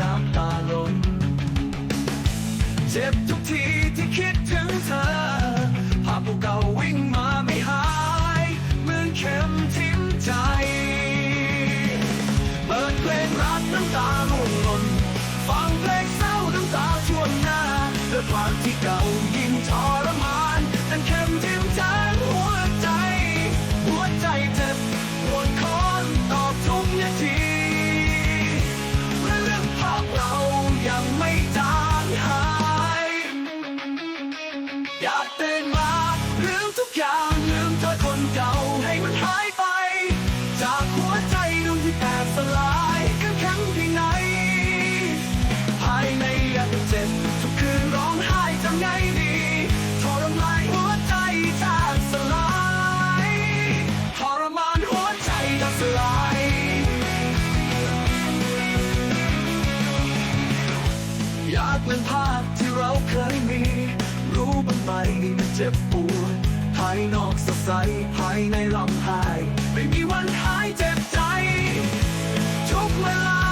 น้ำตาล่นเจ็บทุกทีที่คิดถึงเธอ ภาพเก่าวิ่งมาไม่หาย เหมือนเข็มทิ่มใจ เปิดเพลงรักน้ำตาล่งลนฟังเพลงเศร้าน้ำตาชวนหน้าเธอความที่เก่าากเป็นภาพที่เราเคยมี รู้บ้างไหมมันเจ็บปวดภายนอกสดใสภายในลำหาย ไม่มีวันหายเจ็บใจ ทุกเวลา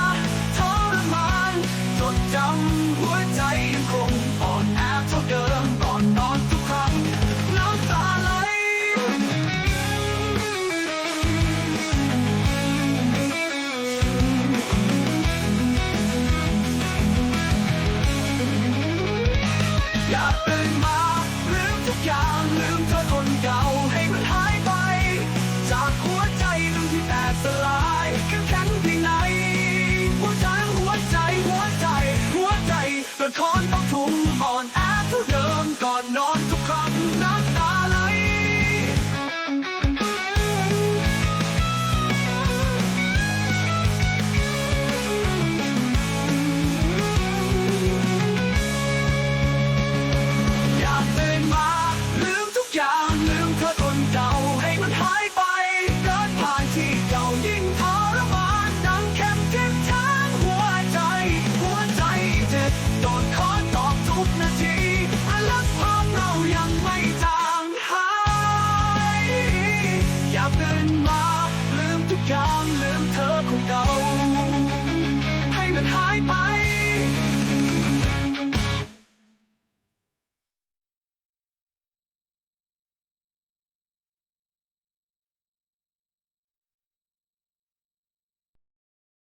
ทรมานจดจำหัวใจ